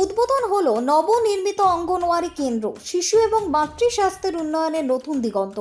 উদ্বোধন হলো নবনির্মিত অঙ্গনওয়াড়ি কেন্দ্র, শিশু এবং মাতৃ স্বাস্থ্যের উন্নয়নের নতুন দিগন্ত।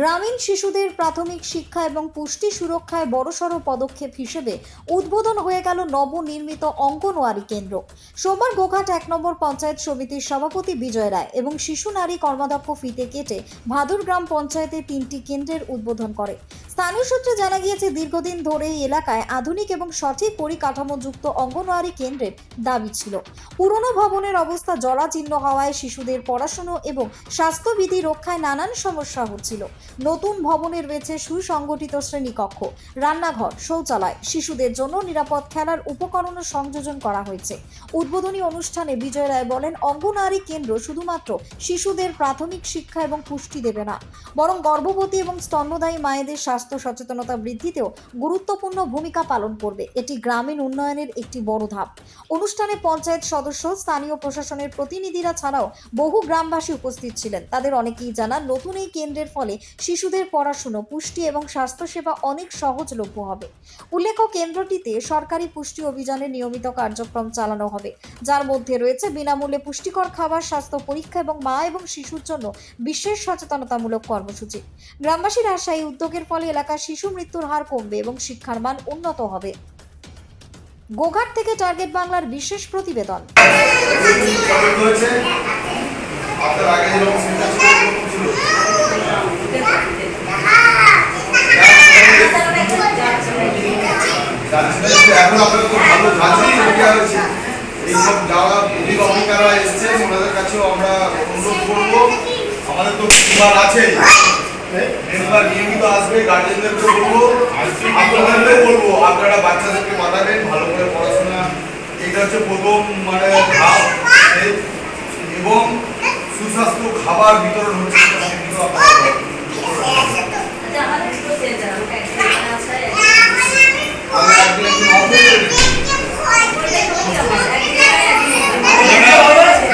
গ্রামীণ শিশুদের প্রাথমিক শিক্ষা এবং পুষ্টি সুরক্ষায় বড়সড় পদক্ষেপ হিসেবে উদ্বোধন হয়ে গেল নবনির্মিত অঙ্গনওয়াড়ি কেন্দ্র। সোমবার গোঘাট এক নম্বর পঞ্চায়েত সমিতির সভাপতি বিজয় রায় এবং শিশু নারী কর্মাধ্যক্ষ ফিতে কেটে ভাদুর গ্রাম পঞ্চায়েতে তিনটি কেন্দ্রের উদ্বোধন করে। স্থানীয় সূত্রে জানা গিয়েছে, দীর্ঘদিন ধরে এই এলাকায় আধুনিক এবং সঠিক পরিকাঠামোযুক্ত অঙ্গনওয়াড়ি কেন্দ্রের দাবি ছিল। পুরনো ভবনের অবস্থা জরাজীর্ণ হওয়ায় শিশুদের পড়াশুনো এবং স্বাস্থ্যবিধি রক্ষায় নানান সমস্যা হচ্ছিল। নতুন ভবনে রয়েছে সুসংগঠিত শ্রেণীকক্ষ, রান্নাঘর, শৌচালয়, শিশুদের জন্য নিরাপদ খেলার উপকরণ সংযোজন করা হয়েছে। উদ্বোধনী অনুষ্ঠানে বিজয় রায় বলেন, অঙ্গনওয়াড়ি কেন্দ্র শুধুমাত্র শিশুদের প্রাথমিক শিক্ষা এবং পুষ্টি দেবে না, বরং গর্ভবতী এবং স্তন্যদায়ী মায়েদের স্বাস্থ্য সচেতনতা বৃদ্ধিতেও গুরুত্বপূর্ণ ভূমিকা পালন করবে। এটি গ্রামীণ উন্নয়নের একটি বড় ধাপ। অনুষ্ঠানে পঞ্চায়েত সদস্য, স্থানীয় প্রশাসনের প্রতিনিধিরা ছাড়াও বহু গ্রামবাসী উপস্থিত ছিলেন। তাদের অনেকেই জানান, নতুন এই কেন্দ্রের ফলে শিশুদের পড়াশুনো, পুষ্টি এবং স্বাস্থ্যসেবা অনেক সহজলভ্য হবে। উল্লেখ্য, কেন্দ্রটিতে সরকারি পুষ্টি অভিযানের নিয়মিত কার্যক্রম চালানো হবে। যার মধ্যে রয়েছে বিনামূল্যে পুষ্টিকর খাবার, স্বাস্থ্য পরীক্ষা এবং মা এবং শিশুর জন্য বিশেষ সচেতনতামূলক কর্মসূচি। গ্রামবাসীর আশা এই উদ্যোগের ফলে এলাকার শিশু মৃত্যুর হার কমবে এবং শিক্ষার মান উন্নত হবে। গোঘাট থেকে টার্গেট বাংলার বিশেষ প্রতিবেদন। আমরা অনুরোধ করব আমাদের তো মেম্বার আছে। মেম্বার নিয়মিত আসবে গার্জেনদেরকে বলব, আপনাদেরকেও বলব, আপনারা বাচ্চাদেরকে পাঠাবেন, ভালো করে পড়াশোনা এটা হচ্ছে প্রথম মানে এবং সুস্বাস্থ্য খাবার বিতরণ হচ্ছে সেটা কিন্তু আপনারা আমি একদিন একদিন হবে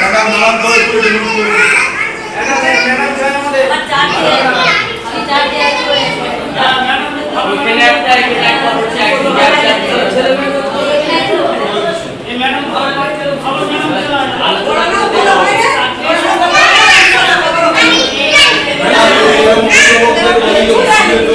ম্যাডাম নাম করে একটু রিমুভ করে দিন। ওইখানে একটা এখানে একটা হচ্ছে একদিকে একটা এরকম অভিভাবকদের এই অসুবিধে তো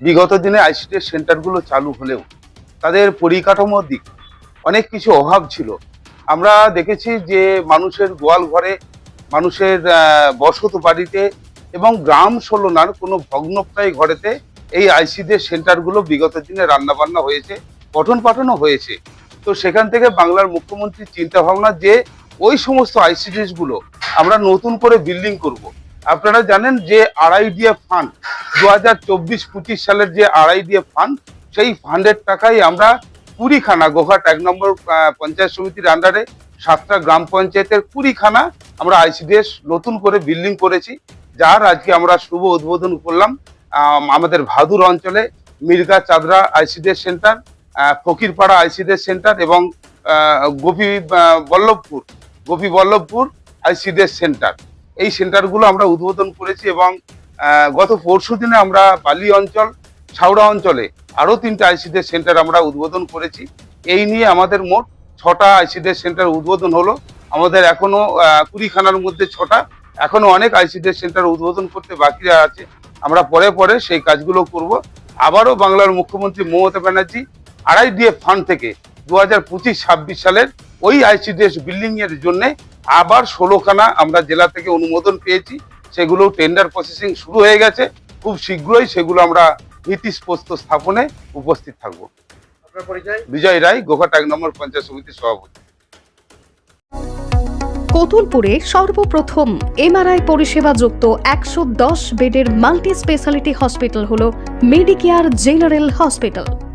বিগত দিনে আইসিটি সেন্টারগুলো চালু হলেও তাদের পরিকাঠামোর দিক অনেক কিছু অভাব ছিল আমরা দেখেছি যে মানুষের গোয়াল ঘরে মানুষের বসত বাড়িতে এবং গ্রাম ষোলনার কোনো ভগ্নপ্রায় ঘরেতে এই আইসিডি সেন্টারগুলো বিগত দিনে রান্নাবান্না হয়েছে পঠন পাঠনও হয়েছে তো সেখান থেকে বাংলার মুখ্যমন্ত্রীর চিন্তা ভাবনা যে ওই সমস্ত আইসিডিএসগুলো আমরা নতুন করে বিল্ডিং করব। আপনারা জানেন যে আরআইডিএফ ফান্ড দু হাজার চব্বিশ পঁচিশ সালের যে আরআইডিএফ ফান্ড সেই ফান্ডের টাকায় আমরা কুড়িখানা গোঘাট, এক নম্বর পঞ্চায়েত সমিতির আন্ডারে সাতটা গ্রাম পঞ্চায়েতের কুড়িখানা আমরা আইসিডিএস নতুন করে বিল্ডিং করেছি, যার আজকে আমরা শুভ উদ্বোধন করলাম আমাদের ভাদুর অঞ্চলে Mirga Chadra ICDS centre Fakirpara ICDS centre এবং গোপী বল্লভপুর গোপী বল্লভপুর আইসিডিএস সেন্টার এই সেন্টারগুলো আমরা উদ্বোধন করেছি এবং গত পরশু দিনে আমরা বালি অঞ্চল ছাউড়া অঞ্চলে আরও তিনটা আইসিডিএস সেন্টার আমরা উদ্বোধন করেছি। এই নিয়ে আমাদের মোট ছটা আইসিডিএস সেন্টার উদ্বোধন হলো। আমাদের এখনও আহ, কুড়িখানার মধ্যে ছটা। এখনও অনেক আইসিডিএস সেন্টার উদ্বোধন করতে বাকি আছে। আমরা পরে পরে সেই কাজগুলো করব। আবারও বাংলার মুখ্যমন্ত্রী মমতা ব্যানার্জি আড়াই ডিএফ ফান্ড থেকে দু হাজার পঁচিশ ছাব্বিশ সালের ওই আইসিডিএস বিল্ডিং এর জন্য আবার ষোলোখানা আমরা জেলা থেকে অনুমোদন পেয়েছি। সেগুলো টেন্ডার প্রসেসিং শুরু হয়ে গেছে। খুব শীঘ্রই সেগুলো আমরা ভিত্তিস্পস্ত স্থাপনে উপস্থিত থাকব। বিজয় রায় গোঘাট এক নম্বর পঞ্চায়েত সমিতির সভাপতি। কতুলপুরে সর্বপ্রথম এমআরআই পরিষেবা যুক্ত একশো দশ বেডের মাল্টি স্পেশালিটি হসপিটাল হল মেডিকেয়ার জেনারেল হসপিটাল।